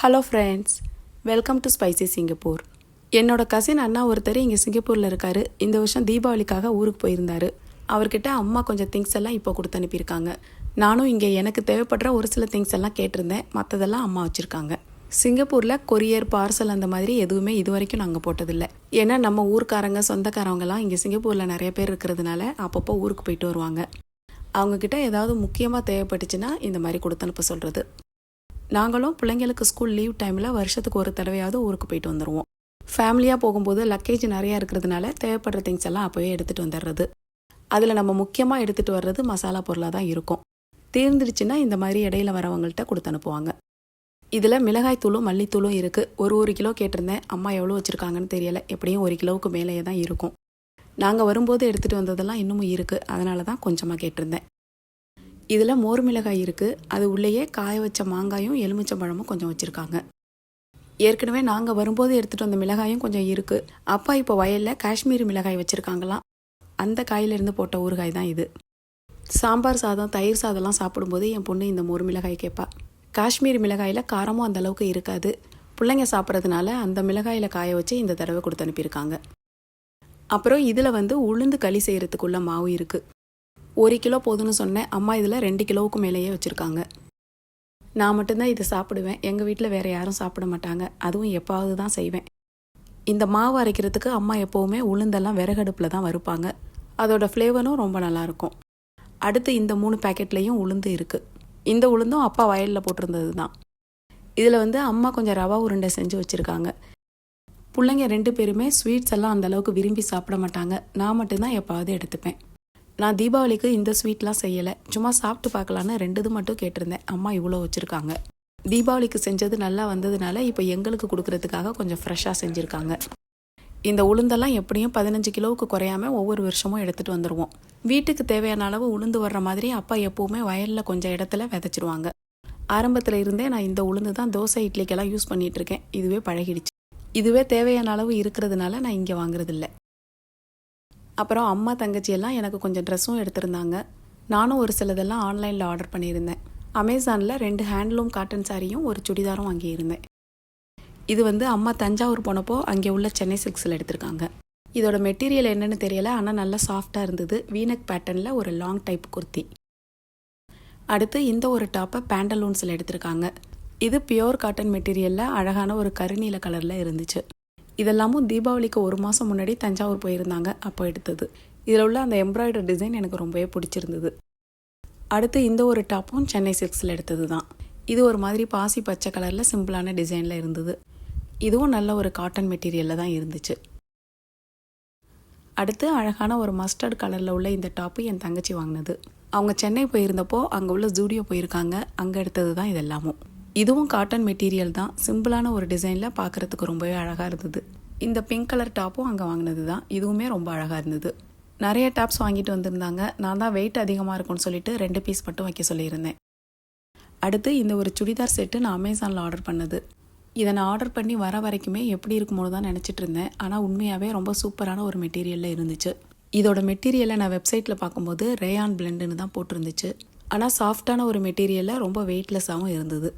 Hello friends welcome to spicy Singapore என்னோட cousin அண்ணா ஒருத்தர் இங்கே சிங்கப்பூரில் இருக்காரு. இந்த வருஷம் தீபாவளிக்காக ஊருக்கு போயிருந்தார். அவர்கிட்ட அம்மா கொஞ்சம் திங்ஸ் எல்லாம் இப்போ கொடுத்து அனுப்பியிருக்காங்க. நானும் இங்கே எனக்கு தேவைப்படுற ஒரு சில திங்ஸ் எல்லாம் கேட்டிருந்தேன். மற்றதெல்லாம் அம்மா வச்சுருக்காங்க. சிங்கப்பூரில் கொரியர் பார்சல் அந்த மாதிரி எதுவுமே இது வரைக்கும் நாங்கள் போட்டதில்லை. ஏன்னா நம்ம ஊர்க்காரங்க சொந்தக்காரவங்கலாம் இங்கே சிங்கப்பூரில் நிறைய பேர் இருக்கிறதுனால அப்பப்போ ஊருக்கு போயிட்டு வருவாங்க. அவங்கக்கிட்ட ஏதாவது முக்கியமாக தேவைப்பட்டுச்சுன்னா இந்த மாதிரி கொடுத்து அனுப்ப சொல்கிறது நாங்களும் பிள்ளைங்களுக்கு ஸ்கூல் லீவ் டைமில் வருஷத்துக்கு ஒரு தடவையாவது ஊருக்கு போயிட்டு வந்துடுவோம் ஃபேமிலியாக போகும்போது லக்கேஜ் நிறையா இருக்கிறதுனால தேவைப்படுற திங்ஸ் எல்லாம் அப்போவே எடுத்துகிட்டு வந்துடுறது அதில் நம்ம முக்கியமாக எடுத்துகிட்டு வர்றது மசாலா பொருளாக தான் இருக்கும். தீர்ந்துடுச்சுன்னா இந்த மாதிரி இடையில வரவங்கள்ட்ட கொடுத்து அனுப்புவாங்க. இதில் மிளகாய் தூளும் மல்லித்தூளும் இருக்குது ஒரு ஒரு கிலோ கேட்டிருந்தேன். அம்மா எவ்வளோ வச்சுருக்காங்கன்னு தெரியலை. எப்படியும் ஒரு கிலோவுக்கு மேலேயே தான் இருக்கும். நாங்கள் வரும்போது எடுத்துகிட்டு வந்ததெல்லாம் இன்னமும் இருக்குது அதனால தான் கொஞ்சமாக கேட்டிருந்தேன். இதில் மோர் மிளகாய் இருக்குது அது உள்ளேயே காய வச்ச மாங்காயும் எலுமிச்சம்பழமும் கொஞ்சம் வச்சுருக்காங்க. ஏற்கனவே நாங்கள் வரும்போது எடுத்துகிட்டு வந்த மிளகாயும் கொஞ்சம் இருக்குது அப்பா இப்போ வயலில் காஷ்மீரி மிளகாய் வச்சுருக்காங்களாம். அந்த காயிலிருந்து போட்ட ஊறுகாய் தான் இது. சாம்பார் சாதம் தயிர் சாதம்லாம் சாப்பிடும்போது என் பொண்ணு இந்த மோர் மிளகாய் கேட்பா காஷ்மீர் மிளகாயில் காரமும் அந்த அளவுக்கு இருக்காது. பிள்ளைங்க சாப்பிட்றதுனால அந்த மிளகாயில் காய வச்சு இந்த தடவை கொடுத்து அனுப்பியிருக்காங்க. அப்புறம் இதில் வந்து உளுந்து களி செய்கிறதுக்குள்ள மாவு இருக்குது ஒரு கிலோ போதும்னு சொன்னேன். அம்மா இதில் ரெண்டு கிலோவுக்கு மேலேயே வச்சுருக்காங்க. நான் மட்டும்தான் இதை சாப்பிடுவேன். எங்கள் வீட்டில் வேறு யாரும் சாப்பிட மாட்டாங்க. அதுவும் எப்பாவது தான் செய்வேன். இந்த மாவு அரைக்கிறதுக்கு அம்மா எப்போவுமே உளுந்தெல்லாம் விறகடுப்பில் தான் வறுப்பாங்க. அதோட ஃப்ளேவரும் ரொம்ப நல்லாயிருக்கும் அடுத்து இந்த மூணு பேக்கெட்லேயும் உளுந்து இருக்குது இந்த உளுந்தும் அப்பா வயலில் போட்டிருந்தது தான். இதில் வந்து அம்மா கொஞ்சம் ரவா உருண்டை செஞ்சு வச்சுருக்காங்க. பிள்ளைங்க ரெண்டு பேருமே ஸ்வீட்ஸ் எல்லாம் அந்த அளவுக்கு விரும்பி சாப்பிட மாட்டாங்க. நான் மட்டும்தான் எப்பாவது எடுத்துப்பேன். நான் தீபாவளிக்கு இந்த ஸ்வீட்லாம் செய்யலை. சும்மா சாப்பிட்டு பார்க்கலான்னு ரெண்டு இது மட்டும் கேட்டிருந்தேன். அம்மா இவ்வளோ வச்சுருக்காங்க. தீபாவளிக்கு செஞ்சது நல்லா வந்ததுனால இப்போ எங்களுக்கு கொடுக்கறதுக்காக கொஞ்சம் ஃப்ரெஷ்ஷாக செஞ்சுருக்காங்க. இந்த உளுந்தெல்லாம் எப்படியும் பதினஞ்சு கிலோவுக்கு குறையாம ஒவ்வொரு வருஷமும் எடுத்துகிட்டு வந்துடுவோம் வீட்டுக்கு தேவையான அளவு உளுந்து வர்ற மாதிரி அப்பா எப்போவுமே வயலில் கொஞ்சம் இடத்துல விதைச்சிருவாங்க. ஆரம்பத்தில் இருந்தே நான் இந்த உளுந்து தான் தோசை இட்லிக்கெல்லாம் யூஸ் பண்ணிகிட்ருக்கேன் இதுவே பழகிடுச்சு. இதுவே தேவையான அளவு இருக்கிறதுனால நான் இங்கே வாங்குறதில்ல. அப்புறம் அம்மா தங்கச்சி எல்லாம் எனக்கு கொஞ்சம் ட்ரெஸ்ஸும் எடுத்திருந்தாங்க. நானும் ஒரு சிலதெல்லாம் ஆன்லைனில் ஆர்டர் பண்ணியிருந்தேன். அமேசானில் ரெண்டு ஹேண்ட்லூம் காட்டன் சாரியும் ஒரு சுடிதாரும் வாங்கியிருந்தேன். இது வந்து அம்மா தஞ்சாவூர் போனப்போ அங்கே உள்ள சென்னை சில்க்ஸில் எடுத்திருக்காங்க. இதோட மெட்டீரியல் என்னன்னு தெரியல ஆனால் நல்லா சாஃப்டாக இருந்தது. வீனக் பேட்டர்னில் ஒரு லாங் டைப் குர்த்தி. அடுத்து இந்த ஒரு டாப்பை பேண்டலூன்ஸில் எடுத்திருக்காங்க. இது பியோர் காட்டன் மெட்டீரியலில் அழகான ஒரு கருநீல கலரில் இருந்துச்சு. இதெல்லாமும் தீபாவளிக்கு ஒரு மாதம் முன்னாடி தஞ்சாவூர் போயிருந்தாங்க அப்போ எடுத்தது. இதில் உள்ள அந்த எம்ப்ராய்டர் டிசைன் எனக்கு ரொம்பவே பிடிச்சிருந்தது. அடுத்து இந்த ஒரு டாப்பும் சென்னை சில்க்ஸில் எடுத்தது தான். இது ஒரு மாதிரி பாசி பச்சை கலரில் சிம்பிளான டிசைனில் இருந்தது. இதுவும் நல்ல ஒரு காட்டன் மெட்டீரியலில் தான் இருந்துச்சு. அடுத்து அழகான ஒரு மஸ்டர்ட் கலரில் உள்ள இந்த டாப்பு என் தங்கச்சி வாங்கினது. அவங்க சென்னை போயிருந்தப்போ அங்கே உள்ள ஜூடியோ போயிருக்காங்க அங்கே எடுத்தது தான் இதெல்லாமும். இதுவும் காட்டன் மெட்டீரியல் தான். சிம்பிளான ஒரு டிசைனில் பார்க்குறதுக்கு ரொம்பவே அழகாக இருந்தது. இந்த பிங்க் கலர் டாப்பும் அங்கே வாங்கினது தான். இதுவுமே ரொம்ப அழகாக இருந்தது. நிறைய டாப்ஸ் வாங்கிட்டு வந்திருந்தாங்க. நான் தான் வெயிட் அதிகமாக இருக்கும்னு சொல்லிட்டு ரெண்டு பீஸ் மட்டும் வைக்க சொல்லியிருந்தேன். அடுத்து இந்த ஒரு சுடிதார் செட்டு நான் அமேசானில் ஆர்டர் பண்ணது. இதை நான் ஆர்டர் பண்ணி வர வரைக்குமே எப்படி இருக்குமோ தான் நினச்சிட்டு இருந்தேன். ஆனால் உண்மையாகவே ரொம்ப சூப்பரான ஒரு மெட்டீரியலில் இருந்துச்சு. இதோட மெட்டீரியலை நான் வெப்சைட்டில் பார்க்கும்போது ரேயான் பிளெண்டுன்னு தான் போட்டிருந்துச்சு. ஆனால் சாஃப்டான ஒரு மெட்டீரியலில் ரொம்ப வெயிட்லெஸ்ஸாகவும் இருந்தது.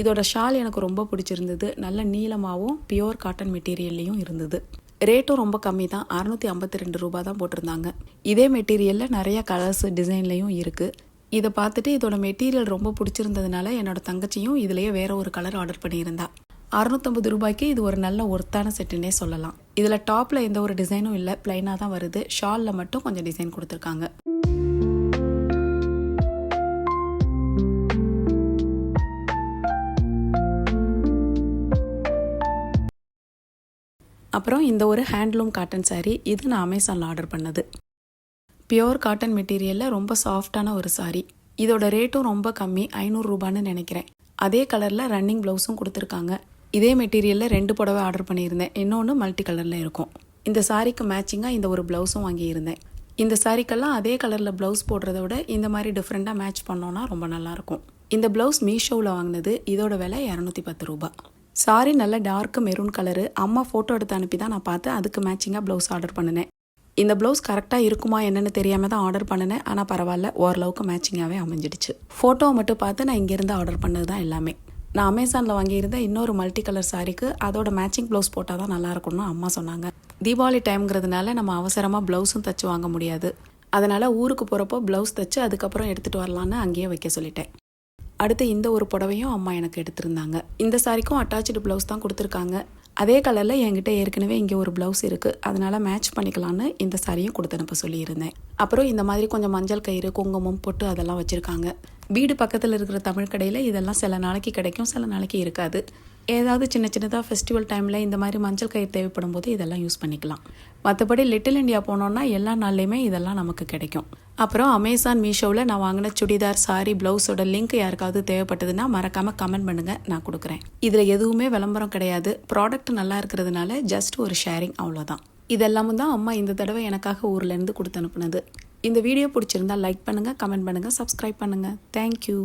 இதோட ஷால் எனக்கு ரொம்ப பிடிச்சிருந்தது. நல்ல நீளமாகவும் பியோர் காட்டன் மெட்டீரியல்லையும் இருந்தது. ரேட்டும் ரொம்ப கம்மி தான் அறநூற்றி ஐம்பத்தி ரெண்டு ரூபா தான் போட்டிருந்தாங்க. இதே மெட்டீரியலில் நிறைய கலர்ஸ் டிசைன்லேயும் இருக்குது இதை பார்த்துட்டு இதோட மெட்டீரியல் ரொம்ப பிடிச்சிருந்ததுனால என்னோட தங்கச்சியும் இதுலேயே வேற ஒரு கலர் ஆர்டர் பண்ணியிருந்தா. அறுநூத்தம்பது ரூபாய்க்கு இது ஒரு நல்ல ஒர்த்தான செட்டுன்னே சொல்லலாம். இதில் டாப்பில் எந்த ஒரு டிசைனும் இல்லை. பிளைனாக தான் வருது. ஷாலில் மட்டும் கொஞ்சம் டிசைன் கொடுத்துருக்காங்க. அப்புறம் இந்த ஒரு ஹேண்ட்லூம் காட்டன் சாரீ இது நான் அமேசானில் ஆர்டர் பண்ணது. பியோர் காட்டன் மெட்டீரியலில் ரொம்ப சாஃப்டான ஒரு சாரீ இதோட ரேட்டும் ரொம்ப கம்மி ஐநூறு ரூபான்னு நினைக்கிறேன். அதே கலரில் ரன்னிங் ப்ளவுஸும் கொடுத்துருக்காங்க. இதே மெட்டீரியலில் ரெண்டு புடவை ஆர்டர் பண்ணியிருந்தேன். இன்னொன்று மல்டி கலரில் இருக்கும். இந்த சாரிக்கு மேட்சிங்காக இந்த ஒரு ப்ளவுஸும் வாங்கியிருந்தேன். இந்த சாரிக்கெல்லாம் அதே கலரில் ப்ளவுஸ் போடுறத விட இந்த மாதிரி டிஃப்ரெண்ட்டாக மேட்ச் பண்ணோன்னா ரொம்ப நல்லாயிருக்கும் இந்த ப்ளவுஸ் மீஷோவில் வாங்கினது இதோட விலை இரநூத்தி பத்து ரூபாய். சாரி நல்ல டார்க் மெரூன் கலரு அம்மா ஃபோட்டோ எடுத்து அனுப்பி தான் நான் பார்த்து அதுக்கு மேட்சிங்காக ப்ளவுஸ் ஆர்டர் பண்ணினேன். இந்த ப்ளவுஸ் கரெக்டாக இருக்குமா என்னென்னு தெரியாமல் தான் ஆர்டர் பண்ணினேன். ஆனால் பரவாயில்ல ஓரளவுக்கு மேட்சிங்காகவே அமைஞ்சிடுச்சு. ஃபோட்டோவை மட்டும் பார்த்து நான் இங்கேருந்து ஆர்டர் பண்ணது தான் எல்லாமே. நான் அமேசானில் வாங்கியிருந்த இன்னொரு மல்டி கலர் சாரிக்கு அதோட மேட்சிங் ப்ளவுஸ் போட்டால் தான் நல்லா இருக்கும்னு அம்மா சொன்னாங்க. தீபாவளி டைம்ங்கிறதுனால நம்ம அவசரமாக ப்ளவுஸும் தைச்சு வாங்க முடியாது. அதனால் ஊருக்கு போகிறப்போ ப்ளவுஸ் தைச்சு அதுக்கப்புறம் எடுத்துகிட்டு வரலான்னு அங்கேயே வைக்க சொல்லிட்டேன். அடுத்து இந்த ஒரு புடவையும் அம்மா எனக்கு எடுத்திருந்தாங்க. இந்த சாரிக்கும் அட்டாச்சு ப்ளவுஸ் தான் கொடுத்துருக்காங்க. அதே கலரில் என்கிட்ட ஏற்கனவே இங்கே ஒரு ப்ளவுஸ் இருக்குது அதனால் மேட்ச் பண்ணிக்கலான்னு இந்த சாரியும் கொடுத்து அனுப்ப சொல்லியிருந்தேன். அப்புறம் இந்த மாதிரி கொஞ்சம் மஞ்சள் கயிறு குங்குமம் பொட்டு அதெல்லாம் வச்சுருக்காங்க. வீடு பக்கத்தில் இருக்கிற தமிழ் கடையில் இதெல்லாம் சில நாளைக்கு கிடைக்கும் சில நாளைக்கு இருக்காது. ஏதாவது சின்ன சின்னதாக ஃபெஸ்டிவல் டைமில் இந்த மாதிரி மஞ்சள் கயிறு தேவைப்படும் போது இதெல்லாம் யூஸ் பண்ணிக்கலாம். மற்றபடி லிட்டில் இண்டியா போனோன்னா எல்லா நாள்லையுமே இதெல்லாம் நமக்கு கிடைக்கும். அப்புறம் அமேசான் மீஷோவில் நான் வாங்கின சுடிதார் சாரி ப்ளவுஸோட லிங்க் யாருக்காவது தேவைப்பட்டதுன்னா மறக்காமல் கமெண்ட் பண்ணுங்கள் நான் கொடுக்குறேன். இதில் எதுவுமே விளம்பரம் கிடையாது. ப்ராடக்ட் நல்லா இருக்கிறதுனால ஜஸ்ட் ஒரு ஷேரிங் அவ்வளோதான் இதெல்லாமும் தான் அம்மா இந்த தடவை எனக்காக ஊர்லேருந்து கொடுத்து அனுப்புனது. இந்த வீடியோ பிடிச்சிருந்தா லைக் பண்ணுங்கள் கமெண்ட் பண்ணுங்கள் சப்ஸ்கிரைப் பண்ணுங்கள் தேங்க்யூ